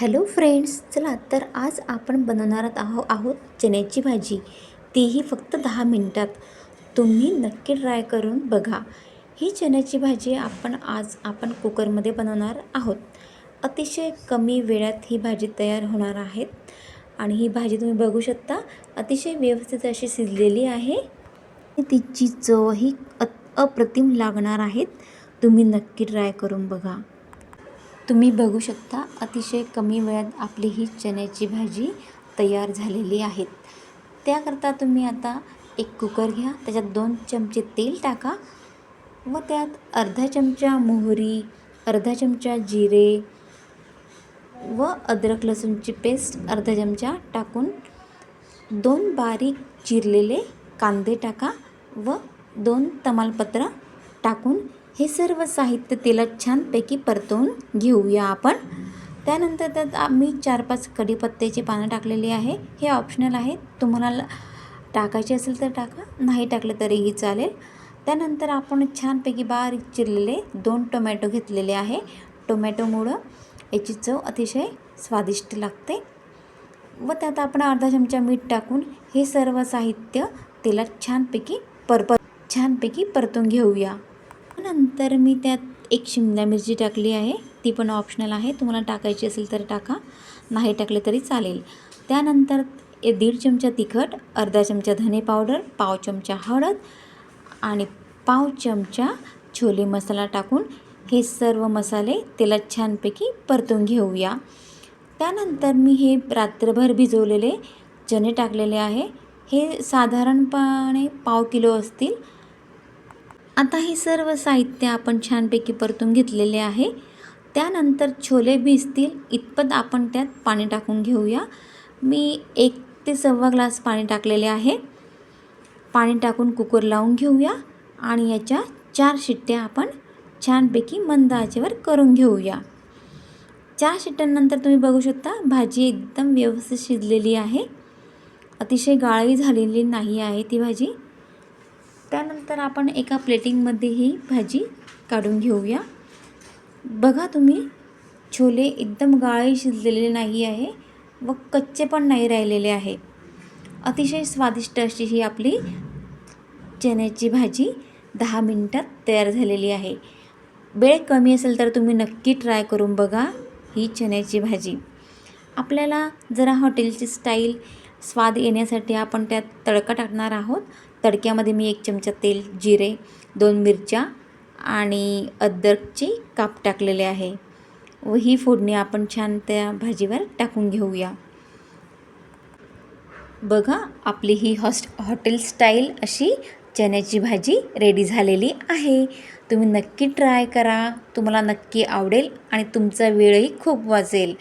Hello friends चला तर आज आपण बनवणार आहो आहोत चण्याची भाजी. तीही फक्त दहा मिनटात. तुम्ही नक्की ट्राय करून बघा. ही चण्याची भाजी आपण आज आपण कुकरमध्ये बनवणार आहोत. अतिशय कमी वेळात ही भाजी तयार होणार आहेत आणि ही भाजी तुम्ही बघू शकता. अतिशय व्यवस्थित अशी शिजलेली आहे. तिची चवही अ अप्रतिम लागणार आहेत. तुम्ही नक्की ट्राय करून बघा. तुम्ही बघू शकता अतिशय कमी वेळात आपली ही चण्याची भाजी तयार झालेली आहेत. त्याकरता तुम्ही आता एक कुकर घ्या त्याच्यात दोन चमचे तेल टाका व त्यात अर्धा चमचा मोहरी अर्धा चमचा जिरे व अद्रक लसूणची पेस्ट अर्धा चमचा टाकून दोन बारीक चिरलेले कांदे टाका व दोन तमालपत्र टाकून हे सर्व साहित्य तेलात छानपैकी परतवून घेऊया आपण. त्यानंतर त्यात आम्ही चार पाच कढीपत्त्याची पानं टाकलेली आहे. हे ऑप्शनल आहे तुम्हाला टाकायचे असेल तर टाका. नाही टाकलं तरीही चालेल. त्यानंतर आपण छानपैकी बारीक चिरलेले दोन टोमॅटो घेतलेले आहे. टोमॅटोमुळं याची चव अतिशय स्वादिष्ट लागते. व त्यात आपण अर्धा चमचा मीठ टाकून हे सर्व साहित्य तेलात छानपैकी परपत छानपैकी परतून घेऊया. नंतर मी त्यात एक शिमला मिरची टाकली आहे. ती पण ऑप्शनल आहे. तुम्हाला टाकायची असेल तर टाका. नाही टाकले तरी चालेल. त्यानंतर दीड चमचा तिखट अर्धा चमचा धने पावडर पाव चमचा हळद आणि पाव चमचा छोले मसाला टाकून हे सर्व मसाले तेलात छानपैकी परतून घेऊया. त्यानंतर मी हे रात्रभर भिजवलेले चणे टाकलेले आहे. हे साधारणपणे पाव किलो असतील. आता हे सर्व साहित्य आपण छानपैकी परतून घेतलेले आहे. त्यानंतर छोले भिजतील. इतपत आपण त्यात पाणी टाकून घेऊया. मी एक ते सव्वा ग्लास पाणी टाकलेले आहे. पाणी टाकून कुकर लावून घेऊया आणि याच्या चार शिट्ट्या आपण छानपैकी मंद आचेवर करून घेऊया. चार शिट्ट्यांनंतर तुम्ही बघू शकता भाजी एकदम व्यवस्थित शिजलेली आहे. अतिशय गाळी झालेली नाही आहे ती भाजी. त्यानंतर आपण एका प्लेटिंगमध्ये ही भाजी काढून घेऊया. बघा तुम्ही छोले एकदम गाळे शिजलेले नाही आहे व कच्चे पण नाही राहिलेले आहे. अतिशय स्वादिष्ट अशी ही आपली चण्याची भाजी दहा मिनटात तयार झालेली आहे. वेळ कमी असेल तर तुम्ही नक्की ट्राय करून बघा ही चण्याची भाजी. आपल्याला जरा हॉटेलची स्टाईल स्वाद येण्यासाठी आपण त्यात तडका टाकणार आहोत. तडक्यामध्ये मी एक चमचा तेल जिरे दोन मिरच्या आणि अद्रकची काप टाकलेले आहे. व ही फोडणी आपण छान त्या भाजीवर टाकून घेऊया. बघा आपली ही हॉस्ट हॉटेल स्टाईल अशी चण्याची भाजी रेडी झालेली आहे. तुम्ही नक्की ट्राय करा. तुम्हाला नक्की आवडेल आणि तुमचा वेळही खूप वाजेल.